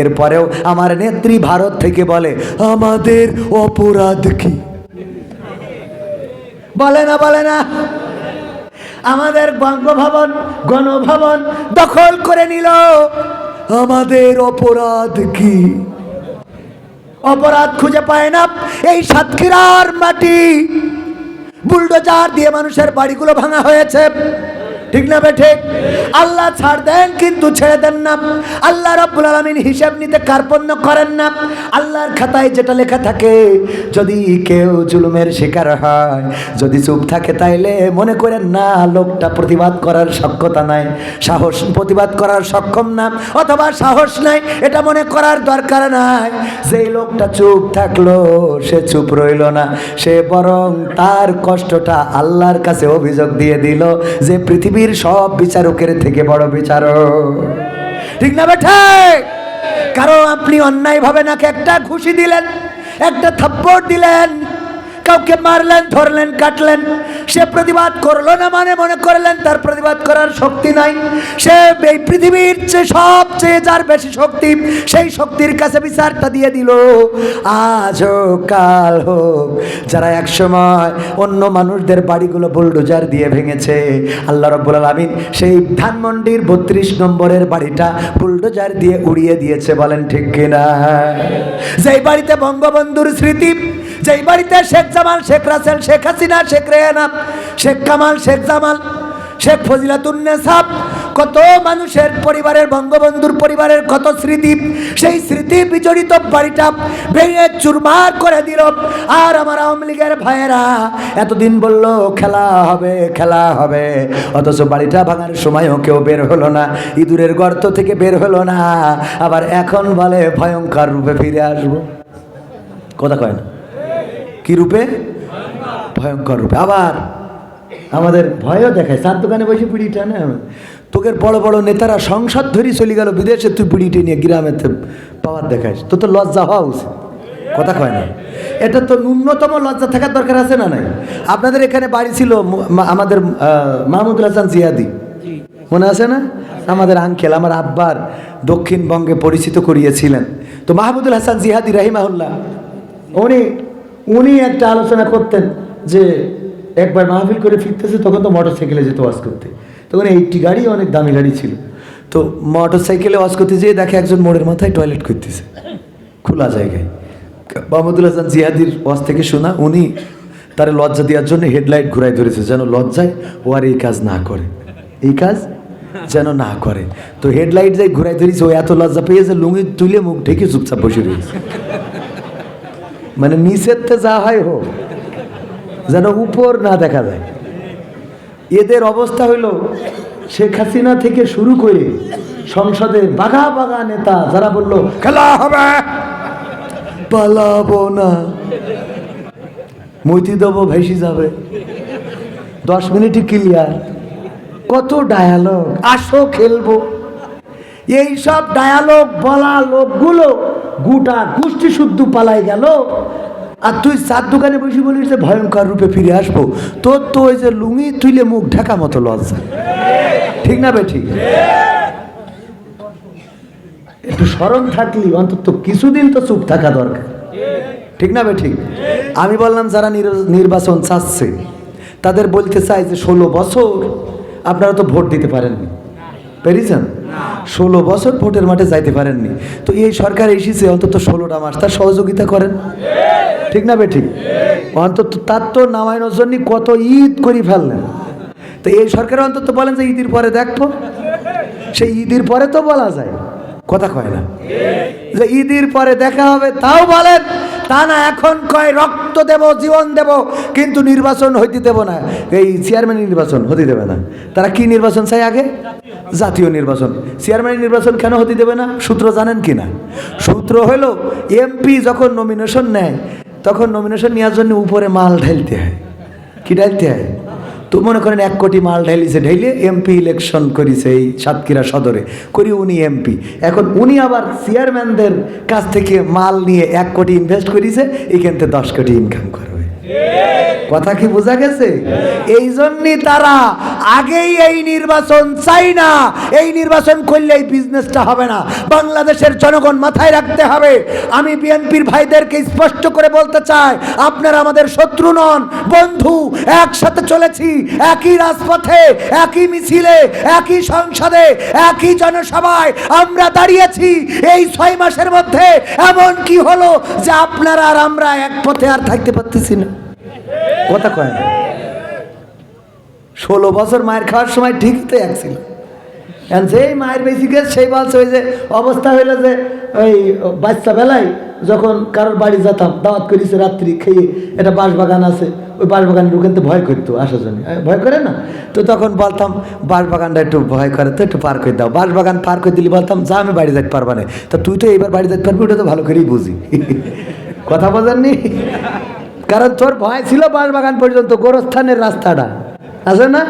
এরপরেও আমার নেত্রী ভারত থেকে বলে, আমাদের অপরাধ কি? বলে না বলে না। আমাদের বঙ্গভবন, গণভবন দখল করে নিল। আমাদের অপরাধ কি? অপরাধ খুঁজে পায় না এই সাতক্ষীরার মাটি। বুলডোজার দিয়ে মানুষের বাড়িগুলো ভাঙা হয়েছে। ঠিক না ঠিক? আল্লাহ ছাড় দেন, কিন্তু ছেড়ে দেন না। আল্লাহ রব্বুল আলমিন হিসাব নিতে কার্পণ্য করেন না। আল্লাহর খাতায় যেটা লেখা থাকে, যদি কেউ জুলুমের শিকার হয়, যদি চুপ থাকে, তাইলে মনে করেন না, লোকটা প্রতিবাদ করার সক্ষতা নাই, সাহস, প্রতিবাদ করার সক্ষম না, অথবা সাহস নাই, এটা মনে করার দরকার নাই। যেই লোকটা চুপ থাকল, সে চুপ রইল না, সে বরং তার কষ্টটা আল্লাহর কাছে অভিযোগ দিয়ে দিল, যে পৃথিবীর সব বিচারকের থেকে বড় বিচারক। ঠিক না বেঠে কারও আপনি অন্যায় ভাবে নাকি একটা ঘুষি দিলেন, একটা থাপ্পড় দিলেন কাউকে মারলেন, ধরলেন, কাটলেন, সে প্রতিবাদ করল না মানে মনে করলেন তার প্রতিবাদ করার শক্তি নাই। সে এই পৃথিবীর চেয়ে সবচেয়ে যার বেশি শক্তি, সেই শক্তির কাছে বিচারটা দিয়ে দিল। আজ কাল হোক, যারা একসময় অন্য মানুষদের বাড়িগুলো বুলডোজার দিয়ে ভেঙেছে, আল্লাহ রব্বুল আলমিন সেই ধানমন্ডির বত্রিশ নম্বরের বাড়িটা বুলডোজার দিয়ে উড়িয়ে দিয়েছে, বলেন ঠিক কিনা? যেই বাড়িতে বঙ্গবন্ধুর স্মৃতি যেই বাড়িতে শেখ জামাল, শেখ রাসেল, শেখ হাসিনা, শেখ রেহানা, শেখ কামাল, শেখ জামাল, শেখ ফজিলাতুন্নেসাব কত মানুষের পরিবারের বঙ্গবন্ধুর পরিবারের কত স্মৃতি, সেই স্মৃতি বিজড়িত বাড়িটা ভেঙে চুরমার করে দিল। আর আমার আওয়ামী লীগের ভাইয়েরা এতদিন বলল, খেলা হবে খেলা হবে। অথচ বাড়িটা ভাঙার সময়ও কেউ বের হলো না, ইঁদুরের গর্ত থেকে বের হলো না। আবার এখন বলে, ভয়ঙ্কর রূপে ফিরে আসব। কথা কয় না। কি রূপে? ভয়ঙ্কর রূপে। আবার আমাদের ভয়ও দেখায়। চার দোকানে বসে পিড়িটা না তোকে বড় বড় নেতারা সংসদ ধরি চলে গেল বিদেশে, তুই পিড়িটি নিয়ে গ্রামেতে পাওয়ার দেখাইস তো তো লজ্জা হওয়া উচিত। কথা কয় না। এটা তো ন্যূনতম লজ্জা থাকার দরকার আছে না নাই? আপনাদের এখানে বাড়ি ছিল আমাদের মাহমুদুল হাসান জিয়াদি। মনে আছে না? আমাদের আঙ্কেল, আমার আব্বার দক্ষিণবঙ্গে পরিচিত করিয়েছিলেন। তো মাহমুদুল হাসান জিহাদি রাহিমাহুল্লাহ, উনি উনি একটা আলোচনা করতেন যে একবার মাহফিল করে ফিরতেছে, তখন তো মোটর সাইকেলে যেত ওয়াজ করতে। তখন এইটি গাড়ি অনেক দামি গাড়ি ছিল। তো মোটর সাইকেলে ওয়াজ করতে যেয়ে দেখে একজন মোড়ের মাথায় টয়লেট করতেছে খোলা জায়গায়। মাহমুদুল হাসান জিহাদির ওয়াজ থেকে শোনা, উনি তার লজ্জা দেওয়ার জন্য হেডলাইট ঘুরাই ধরেছে, যেন লজ্জায় ও আর এই কাজ না করে। এই কাজ যেন না করে। তো হেডলাইট যাই ঘুরাই ধরেছে, ও এত লজ্জা পেয়েছে লুঙ্গি তুলে মুখ ঢেকে চুপচাপ বসে রয়েছে। মানে নিচের তো যা হয় হোক, যেন উপর না দেখা যায়। এদের অবস্থা হইল, শেখ হাসিনা থেকে শুরু করে সংসদে বাঘা বাঘা নেতা যারা বলল, খেলা হবে, পালাবো না মৈতি দেবো ভেসে যাবে। দশ মিনিটই ক্লিয়ার কত ডায়ালগ আসো খেলব। এইসব ডায়ালগ বলা লোকগুলো গোটা গোষ্ঠী শুদ্ধ পালাই গেল। আর তুই চার দোকানে বসে বলিস যে ভয়ঙ্কর রূপে ফিরে আসব। তোর তো ওই যে লুঙ্গি তুইলে মুখ ঢাকা মতো লজ্জা। ঠিক না বেঠি? একটু স্মরণ থাকলি, অন্তত কিছুদিন তো চুপ থাকা দরকার। ঠিক না বেঠিক আমি বললাম, যারা নির- নির্বাচন চাচ্ছে, তাদের বলতে চাই যে ষোলো বছর আপনারা তো ভোট দিতে পারেননি। পেরেছেন ষোলো বছর ভোটের মাঠে যাইতে পারেননি। তো এই সরকার এসেছে অন্তত ষোলোটা মাস, তার সহযোগিতা করেন? ঠিক না বেঠিক? অন্তত তার তো নামায়নের জন্য কত ঈদ করি ফেললেন। তো এই সরকার অন্তত বলেন যে ঈদের পরে দেখব। সেই ঈদের পরে তো বলা যায়। কথা কয় না? যে ঈদের পরে দেখা হবে, তাও বলেন। তা না, এখন কয় রক্ত দেব, জীবন দেব, কিন্তু নির্বাচন হইতে দেব না। এই চেয়ারম্যান নির্বাচন হতে দেবে না। তারা কি নির্বাচন চাই আগে? জাতীয় নির্বাচন। চেয়ারম্যান নির্বাচন কেন হতে দেবে না? সূত্র জানেন কি না সূত্র হলো এমপি যখন নমিনেশন নেয়, তখন নমিনেশন নেওয়ার জন্য উপরে মাল ঢালতে হয়। কি ঢালতে হয়? তো মনে করেন এক কোটি মাল ঢাইলিছে, ঢাইলে এমপি ইলেকশন করিছে এই সাতক্ষীরা সদরে। করি উনি এমপি এখন উনি আবার চেয়ারম্যানদের কাছ থেকে মাল নিয়ে এক কোটি ইনভেস্ট করিছে, এখান থেকে দশ কোটি ইনকাম করবে কথা কি বোঝা গেছে? এই জন্যই তারা আগেই এই নির্বাচন চাই না। এই নির্বাচন করলে এই বিজনেসটা হবে না। বাংলাদেশের জনগণ মাথায় রাখতে হবে। আমি বিএনপির ভাইদেরকে স্পষ্ট করে বলতে চাই আপনারা আমাদের শত্রু নন বন্ধু একসাথে চলেছি একই রাজপথে একই মিছিলে একই সংসদে একই জনসভায় আমরা দাঁড়িয়েছি এই ছয় মাসের মধ্যে। এমন কি হলো যে আপনারা আর আমরা এক পথে আর থাকতে পারতেছি না? কথা কয়? না ষোলো বছর মায়ের খাওয়ার সময় ঠিকই তো এক ছিল। যেই মায়ের বেশি গেছে, সেই বলছে ওই যে অবস্থা হইল যে ওই বাচ্চা বেলায় যখন কারোর বাড়ি যেতাম, দাওয়াত করেছে রাত্রি খেয়ে, একটা বাঁশবাগান আছে, ওই বাঁশবাগান ঢুকেনতে ভয় করতো আসার জন্য। ভয় করে না? তো তখন বলতাম, বাঁশবাগানটা একটু ভয় করে তো, একটু পার করে দাও। বাঁশবাগান পার করে দিলে বলতাম, যা আমি বাড়ি যেতে পারবা না। তা তুই তো এইবার বাড়ি যেতে পারবি, ওটা তো ভালো করেই বুঝি। কথা বোঝেননি কারণ তোর ভয় ছিল বাঁশবাগান পর্যন্ত, গোরস্থানের রাস্তাটা। আছে না?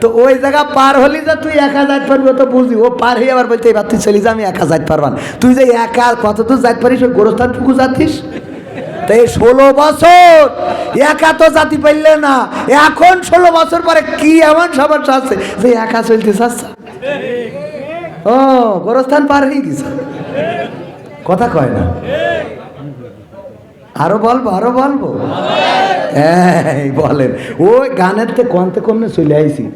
তো ওই জায়গা পার হলি যে তুই একা যাইতে পারবি তো বুঝি ও পার হয়ে আবার বলতে এবার তুই চলি যা, আমি একা যাইতে পারবান তুই যে একা কত দূর যাইতে পারিস, ওই গোরস্থানটুকু যাতিস? তাই ষোলো বছর, একা তো জাতি পারলে না। এখন ষোলো বছর পরে কি এমন সমস্যা আছে যে একা চলতে চাচ্ছে ও, গোরস্থান পার হয়ে গেছে। কথা কয় না। আরও বলব আরও বলব? এই, বলেন। ওই গানের তে কমতে কমনে চলে আইছি।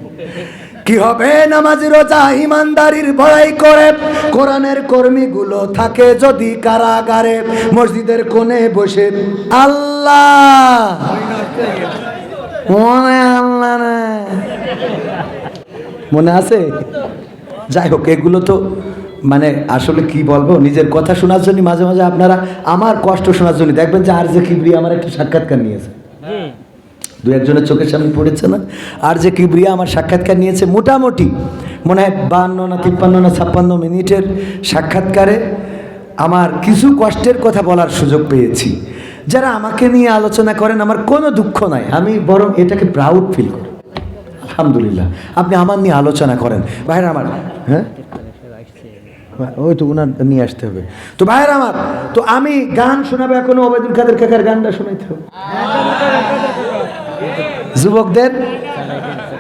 কি হবে নামাজি রোজা? ইমানদারির বড়াই করে। কোরআনের কর্মীগুলো থাকে যদি কারাগারে, মসজিদের কোণে বসে। আল্লাহ! মনে আল্লাহ মনে আছে? যাই হোক, এগুলো তো মানে আসলে কি বলব নিজের কথা শোনার জন্য মাঝে মাঝে আপনারা আমার কষ্ট শোনার জন্য দেখবেন যে আর যে কিবরি আমার একটা সাক্ষাৎকার নিয়েছে। দু একজনের চোখের সামনে পড়েছে না? আর যে কিবরিয়া আমার সাক্ষাৎকার নিয়েছে মোটামুটি মনে হয় বান্ন না তিপ্পান্ন না ছাপ্পান্ন মিনিটের সাক্ষাৎকারে আমার কিছু কষ্টের কথা বলার সুযোগ পেয়েছি। যারা আমাকে নিয়ে আলোচনা করেন আমার কোনো দুঃখ নাই। আমি বরং এটাকে প্রাউড ফিল করি। আলহামদুলিল্লাহ আপনি আমার নিয়ে আলোচনা করেন। ভাইরা আমার হ্যাঁ? ওই তো উনার নিয়ে আসতে হবে। তো ভাইয়ের আমার তো আমি গান শোনাবো এখনও ওবায়দুল কাদের কাকার গানটা শোনাইতে হবে। যুবকদের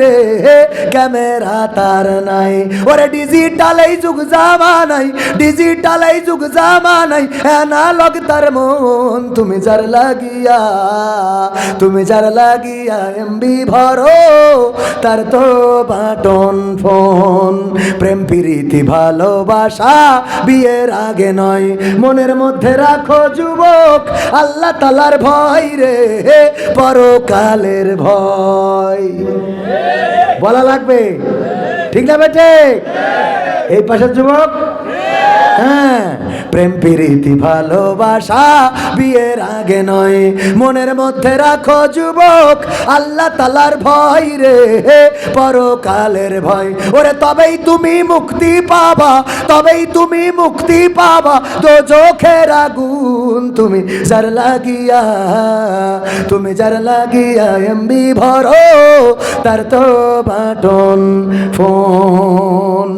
রে ক্যামেরা তার নাই। ওরে ডিজিটাল এই যুগ জামানাই ডিজিটাল এই যুগ জামানাই অ্যানালগ তার মন, তুমি যার লাগিয়া, তুমি যার লাগিয়া এমবি ভরো, তার তো বাটন ফোন। প্রেম, প্রীতি, ভালোবাসা বিয়ের আগে নয়। মনের মধ্যে রাখো যুবক, আল্লাহ তালার ভয় রে পরকালের ভয়। বলা লাগবে? ঠিক না বেটে এই পাশের যুবক? হ্যাঁ। প্রেম, প্রীতি, ভালোবাসা বিয়ের আগে নয়। মনের মধ্যে রাখো যুবক, আল্লাহ তালার ভয় রে। পরকালের ভয়। ওরে, তবেই তুমি মুক্তি পাবা, তবেই তুমি মুক্তি পাবা। তো চোখের আগুন তুমি যার লাগিয়া তুমি যার লাগিয়া এমবি ভরো তার তো বাটন ফোন।